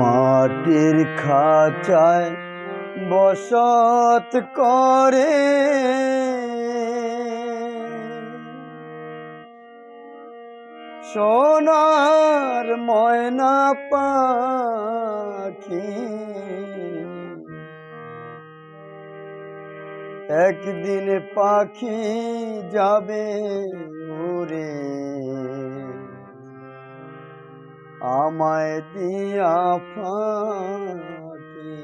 মাটির খাঁচায় বসত করে। সোনার ময়না পাখি একদিন পাখি যাবে উড়ে। আমায় দিয়া ফাঁকি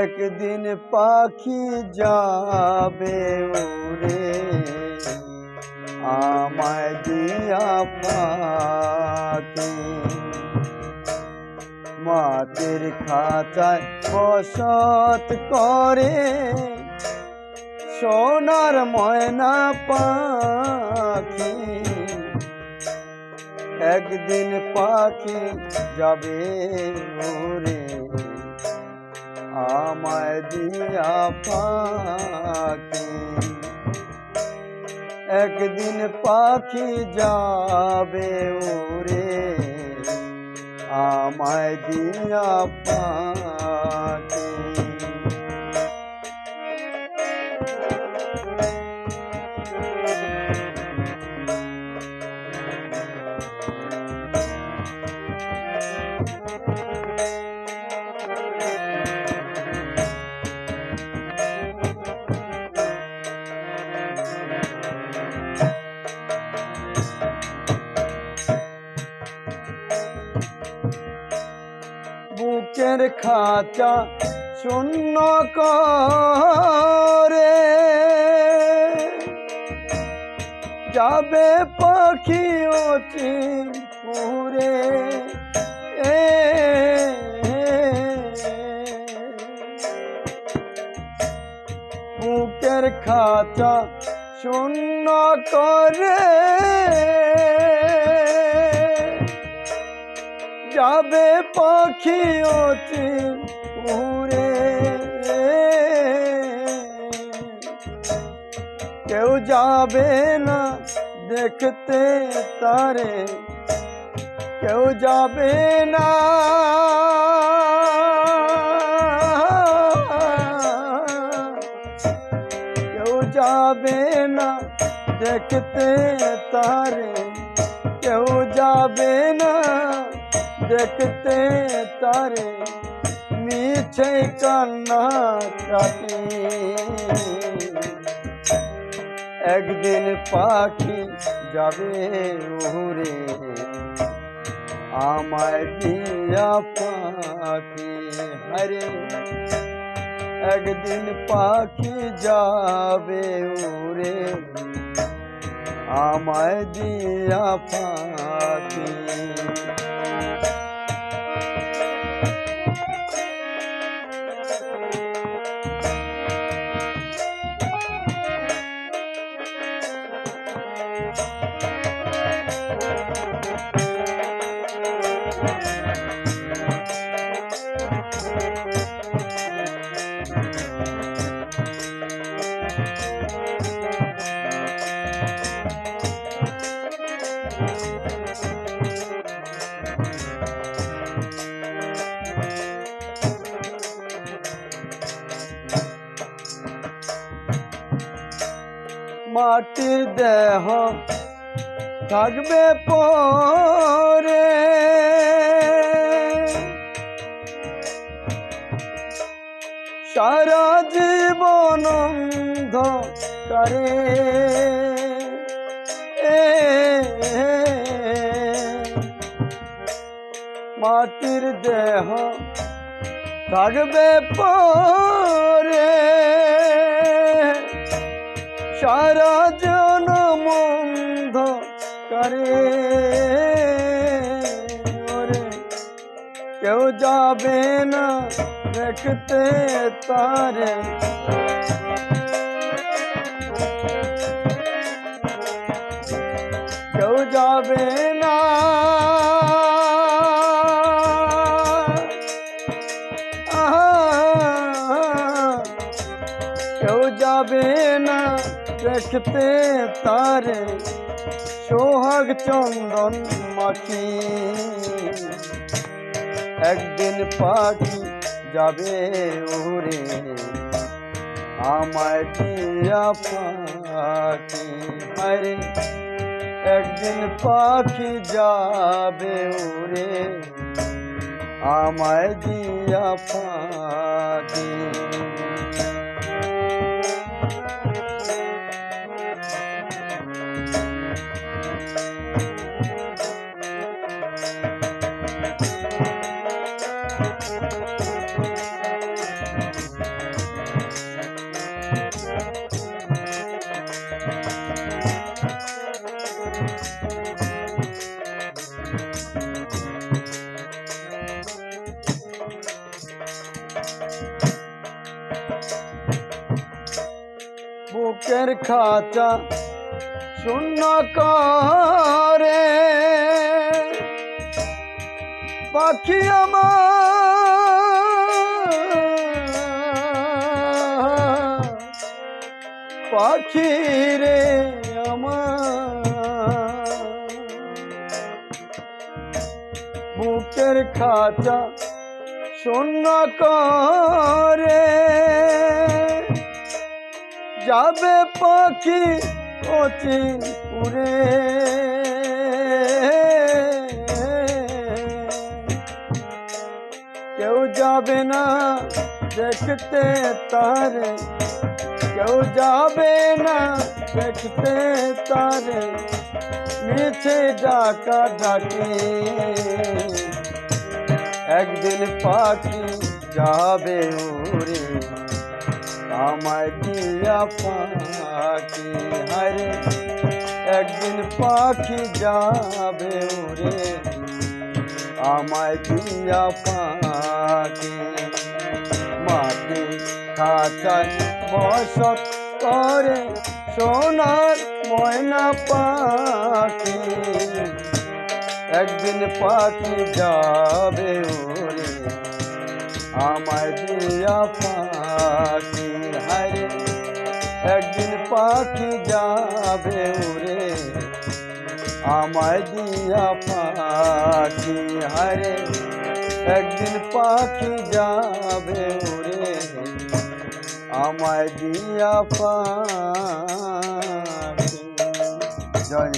একদিন পাখি যাবে উড়ে, আমায় দিয়া ফাঁকি মাটির খাঁচায় বসত করে, সোনার ময়না পাখি একদিন পাখি যাবে ওরে। আমায় দিয়া পাখি। একদিন পাখি যাবে ওরে। আমায় দিয়া পাখি। বুকের খাঁচা শূন্য করে। যাবে পাখি অচিন পুরে এ খাঁচা শূন্য করে। যাবে পাখি অতি উড়ে কেউ যাবে না দেখতে তারে। কেউ যাবে না। কেউ যাবে না দেখতে তারে। কেউ যাবে না দেখতে তারে মিছে কান্না কাটি একদিন পাখি যাবে উড়ে আমায় দিয়া পাখি হরে একদিন পাখি যাবে উড়ে আমায় দিয়া পাখি মাটির দেহ থাকবে পরে। সারা জীবন করে মাটির দেহ থাকবে পরে। করে। ওরে, কেউ যাবে না দেখতে তারে। কেউ যাবে না। কেউ যাবে না দেখতে তারে। সোহাগ চন্দন মাখি। একদিন পাখি যাবে উড়ে আমায় দিয়া পাখি। আরে একদিন পাখি যাবে উড়ে আমায় দিয়া পাখি। বুকের খাঁচা শূন্য করে পাখি আমার পাখি রে আমার। বুকের খাঁচা শূন্য করে। যাবে পাখি অচিন উড়ে কেউ যাবে না দেখতে তারে। কেউ যাবে না দেখতে তারে মিছে ডাকা ডাকি। একদিন পাখি যাবে উড়ে আমায় দিয়া পাখি হারে একদিন পাখি যাবে ওরে, আমায় দিয়া পাখি। মাটি খাঁচায় বসত করে সোনার ময়না পাখি। একদিন পাখি যাবে ওরে, আমায় দিয়া পাখি হারে একদিন পাখি যাবে উড়ে আমায় দিয়া পাখি হারে একদিন পাখি যাবে উড়ে আমায় দিয়া পাখি জয়